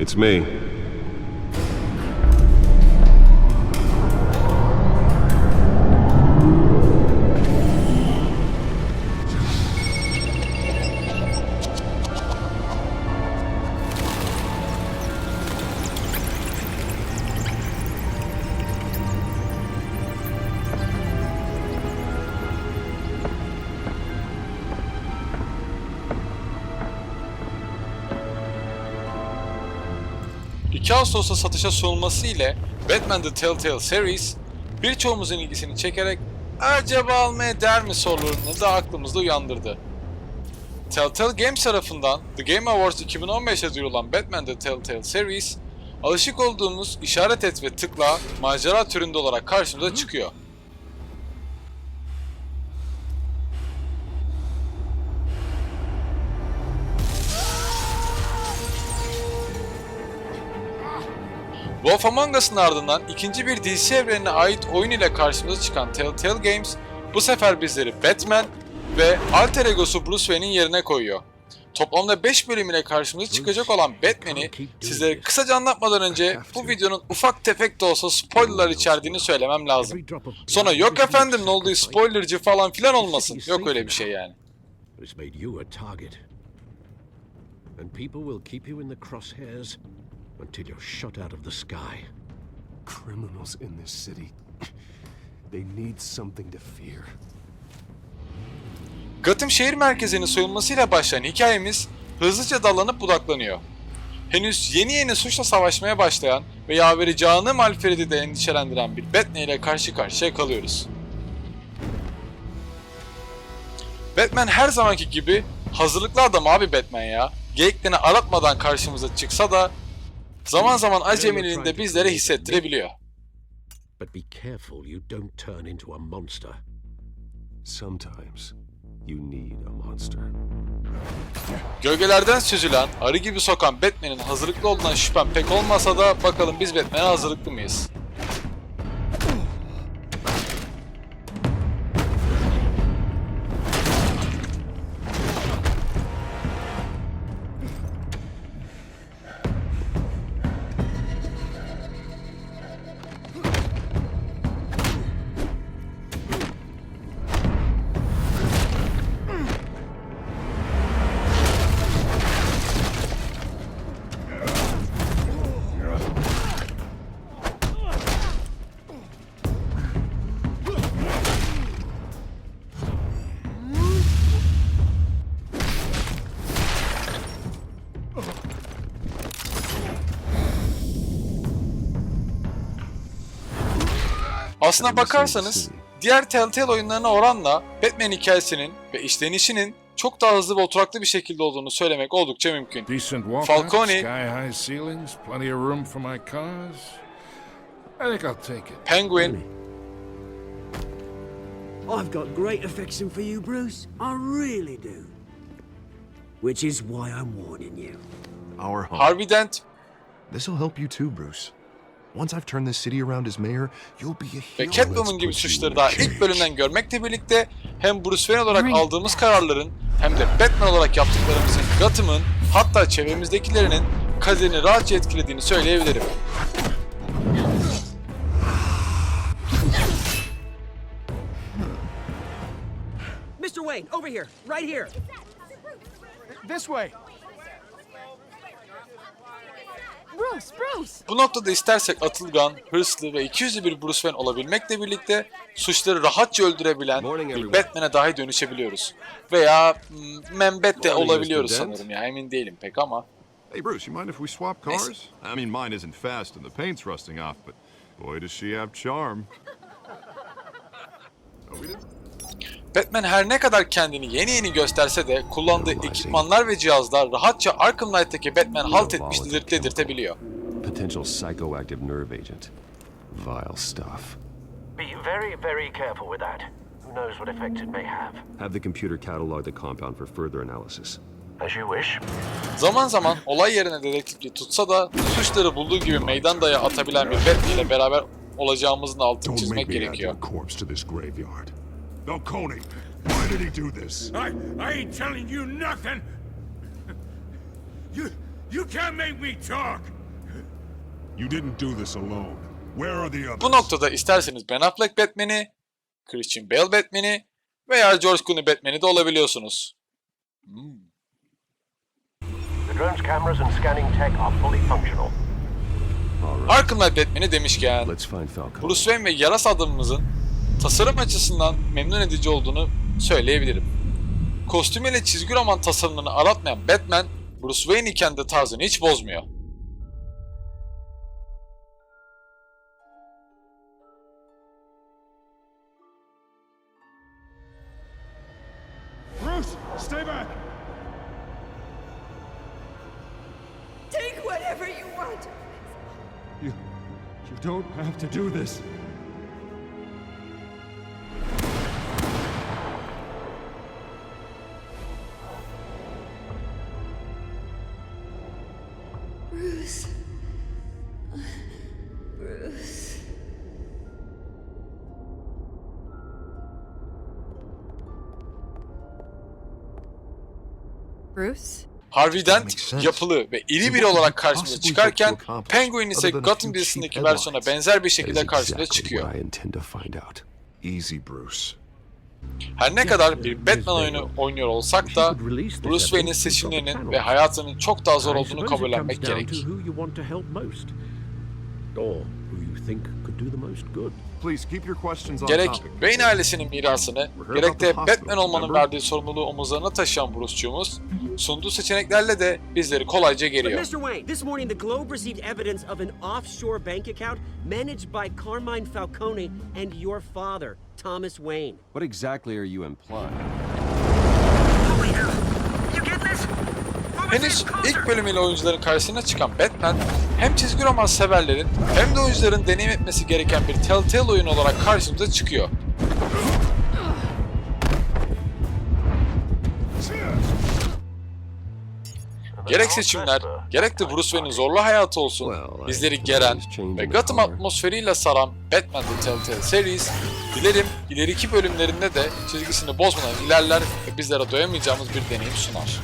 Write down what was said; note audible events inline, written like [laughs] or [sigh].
It's me. ...2 Ağustos'ta satışa sunulması ile Batman The Telltale Series... ...birçoğumuzun ilgisini çekerek... ...acaba almaya değer mi sorularını da aklımızda uyandırdı. Telltale Games tarafından The Game Awards 2015'te duyurulan Batman The Telltale Series... ...alışık olduğumuz işaret et ve tıkla macera türünde olarak karşımıza çıkıyor. Wolf Among Us'ın ardından ikinci bir DC evrenine ait oyun ile karşımıza çıkan Telltale Games bu sefer bizleri Batman ve alter egosu Bruce Wayne'in yerine koyuyor. Toplamda 5 bölüm ile karşımıza çıkacak olan Batman'i sizlere kısaca anlatmadan önce bu videonun ufak tefek de olsa spoilerlar içerdiğini söylemem lazım. Sonra yok efendim ne olduğu spoilercı falan filan olmasın. Yok öyle bir şey yani. And people will keep you in the crosshairs until you're shot out of the sky. Criminals in this city. They need something to fear. Gotham şehir merkezinin soyulmasıyla başlayan hikayemiz hızlıca dallanıp budaklanıyor. Henüz yeni yeni suçla savaşmaya başlayan ve yaveri canım Alfred'i de endişelendiren bir Batman ile karşı karşıya kalıyoruz. Batman her zamanki gibi hazırlıklı adam abi Batman ya. Geyiklerini aratmadan karşımıza çıksa da zaman zaman acemiliğini de bizlere hissettirebiliyor. But be careful you don't turn into a monster. Sometimes you need a monster. Gölgelerden süzülen, arı gibi sokan Batman'in hazırlıklı olduğundan şüphem pek olmasa da bakalım biz Batman'e hazırlıklı mıyız? Aslına bakarsanız diğer Telltale oyunlarına oranla Batman hikayesinin ve işlenişinin çok daha hızlı ve oturaklı bir şekilde olduğunu söylemek oldukça mümkün. Falcone. Penguin, I've got great affection for you, Bruce. I really do. Which is why I'm warning you. Our home. Harvey Dent This'll help you too, Bruce. Once I've turned this city around as mayor, you'll be a ve hero. Catwoman gibi suçları daha ilk bölümden görmekle birlikte hem Bruce Wayne olarak aldığımız kararların hem de Batman olarak yaptıklarımızın Gotham'ın hatta çevremizdekilerinin kaderini rahatça etkilediğini söyleyebilirim. Mr. Wayne, over here, right here. This way. Bruce, Bruce! Bu noktada istersek atılgan, hırslı ve ikiyüzlü bir Bruce Wayne olabilmekle birlikte suçları rahatça öldürebilen bir. Batman'e dahi dönüşebiliyoruz. Veya mm, Membet de olabiliyoruz sanırım ya emin değilim pek ama. Hey, Bruce, you mind if we swap cars? I mean, mine isn't fast and the paint's rusting off, but boy, does she have charm. [laughs] Batman her ne kadar kendini yeni yeni gösterse de kullandığı ekipmanlar ve cihazlar rahatça Arkham Knight'taki Batman halt etmiştir dedirtebiliyor. Potential psychoactive nerve agent. Vile stuff. Be very, very careful with that. Who knows what effect it may have. Have the computer catalog the compound for further analysis. As you wish. Zaman zaman olay yerine dedektifliği tutsa da suçları bulduğu gibi meydan daya atabilen bir Batman ile beraber olacağımızın altını çizmek gerekiyor. Falcone, why did he do this? I, I ain't telling you nothing. You, You can't make me talk! You didn't do this alone. Where are the others? Bu noktada isterseniz Ben Affleck Batman'i, Christian Bale Batman'i veya George Clooney Batman'i de olabiliyorsunuz. The drone's cameras and scanning tech are fully functional. Arkham Knight Batman'i demişken. Bruce Wayne ve Yaras adamımızın tasarım açısından memnun edici olduğunu söyleyebilirim. Kostümüyle çizgi roman tasarımlarını aratmayan Batman, Bruce Wayne iken de tarzını hiç bozmuyor. Bruce, stay back. Take whatever you want. You, you don't have to do this. Bruce. Bruce. Bruce? Harvey Dent yapılı ve iri biri olarak karşımıza çıkarken Penguin ise Gotham dizisindeki versiyona benzer bir şekilde karşımıza çıkıyor. Easy, Bruce. Her ne kadar bir Batman oyunu oynuyor olsak da Bruce Wayne'in seçimlerinin ve hayatının çok daha zor olduğunu kabullenmek gerek. Gerek. Wayne ailesinin mirasını, gerek de Batman olmanın verdiği sorumluluğu omuzlarına taşıyan Bruce'cuğumuz, sunduğu seçeneklerle de bizleri kolayca But geriyor. Mr. Wayne, this morning the Globe received evidence of an offshore bank account managed by Carmine Falcone and your father, Thomas Wayne. What exactly are you implying? Henüz ilk bölümüyle oyuncuların karşısına çıkan Batman, hem çizgi roman severlerin hem de oyuncuların deneyim etmesi gereken bir Telltale oyun olarak karşımıza çıkıyor. Gerek seçimler, gerek de Bruce Wayne'in zorlu hayatı olsun, bizleri geren ve Gotham atmosferiyle saran Batman The Telltale Series, dilerim ileriki bölümlerinde de çizgisini bozmadan ilerler ve bizlere doyamayacağımız bir deneyim sunar.